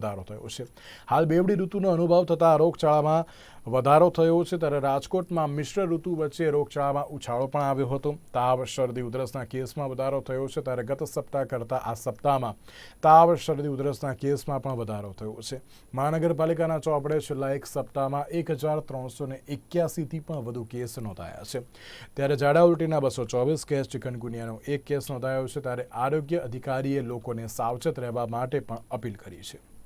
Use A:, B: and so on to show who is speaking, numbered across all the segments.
A: વધારો થયો છે. હાલ બેવડી ઋતુનો અનુભવ થતાં રોગચાળામાં વધારો થયો છે ત્યારે રાજકોટમાં મિશ્ર ઋતુ વચ્ચે રોગચાળામાં ઉછાળો પણ આવ્યો હતો. તાવ, શરદી, ઉધરસના કેસમાં વધારો થયો છે ત્યારે ગત સપ્તાહ કરતાં આ સપ્તાહમાં તાવ, શરદી, ઉધરસના કેસમાં પણ વધારો થયો છે. મહાનગરપાલિકાના ચોપડે છેલ્લા એક સપ્તાહમાં એક હજાર ત્રણસો ને એક્યાસીથી પણ વધુ કેસ નોંધાયા છે. ત્યારે ઝાડા ઉલટીના બસો ચોવીસ કેસ, ચિકનગુનિયાનો એક કેસ નોંધાયો છે ત્યારે આરોગ્ય અધિકારીએ લોકોને સાવચેત રહેવા માટે પણ અપીલ કરી છે.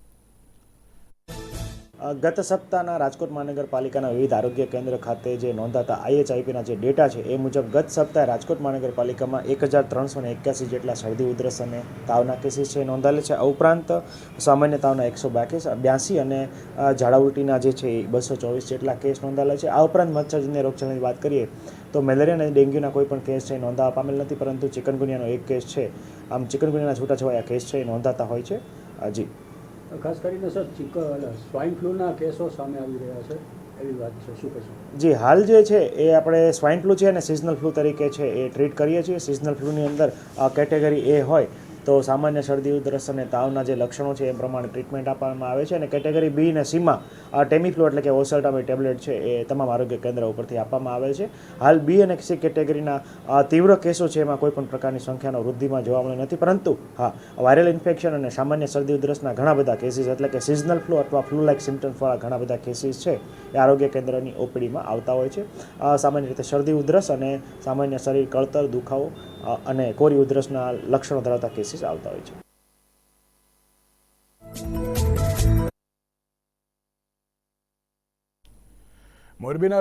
B: ગત સપ્તાહના રાજકોટ મહાનગરપાલિકાના વિવિધ આરોગ્ય કેન્દ્ર ખાતે જે નોંધાતા આઈએચઆઈપીના જે ડેટા છે, એ મુજબ ગત સપ્તાહે રાજકોટ મહાનગરપાલિકામાં એક હજાર ત્રણસો ને એક્યાસી જેટલા શરદી, ઉધરસ અને તાવના કેસીસ છે નોંધાયેલા છે. આ ઉપરાંત સામાન્ય તાવના એકસો બ્યાસી અને ઝાડા જે છે એ બસો ચોવીસ જેટલા કેસ નોંધાયેલા છે. આ ઉપરાંત મચ્છરજન્ય રોગચાળાની વાત કરીએ, તો મેલેરિયા અને ડેન્ગ્યુના કોઈ પણ કેસ છે નોંધાવા પામેલ નથી, પરંતુ ચિકનગુનિયાનો એક કેસ છે. આમ ચિકનગુનિયાના છૂટાછવાયા કેસ છે એ નોંધાતા હોય છે. હજી
C: ખાસ કરીને સર, ચિક સ્વાઇન ફ્લૂના કેસો સામે આવી રહ્યા છે, એવી વાત છે. શું કહેશો?
B: જી, હાલ જે છે, એ આપણે સ્વાઇન ફ્લૂ છે અને સિઝનલ ફ્લૂ તરીકે છે, એ ટ્રીટ કરીએ છીએ. સિઝનલ ફ્લૂની અંદર કેટેગરી એ હોય. તો સામાન્ય શરદી, ઉધરસ અને તાવના જે લક્ષણો છે, એ પ્રમાણે ટ્રીટમેન્ટ આપવામાં આવે છે અને કેટેગરી બી અને સીમાં ટેમીફ્લુ એટલે કે ઓસલ્ટામી ટેબ્લેટ છે, એ તમામ આરોગ્ય કેન્દ્ર ઉપરથી આપવામાં આવે છે. હાલ બી અને સી કેટેગરીના તીવ્ર કેસો છે, એમાં કોઈ પણ પ્રકારની સંખ્યાનો વૃદ્ધિમાં જોવા મળી નથી. પરંતુ હા વાયરલ ઇન્ફેક્શન અને સામાન્ય શરદી, ઉધરસના ઘણા બધા કેસીસ એટલે કે સિઝનલ ફ્લૂ અથવા ફ્લૂ લાઇક સિમ્ટમ્સવાળા ઘણા બધા કેસીસ છે, એ આરોગ્ય કેન્દ્રની ઓપીડીમાં આવતા હોય છે. સામાન્ય રીતે શરદી, ઉધરસ અને સામાન્ય શરીર, કળતર, દુખાવો અને કોરી, ઉધરસના લક્ષણો ધરાવતા કેસીસ આવતા હોય છે
A: મોરબીના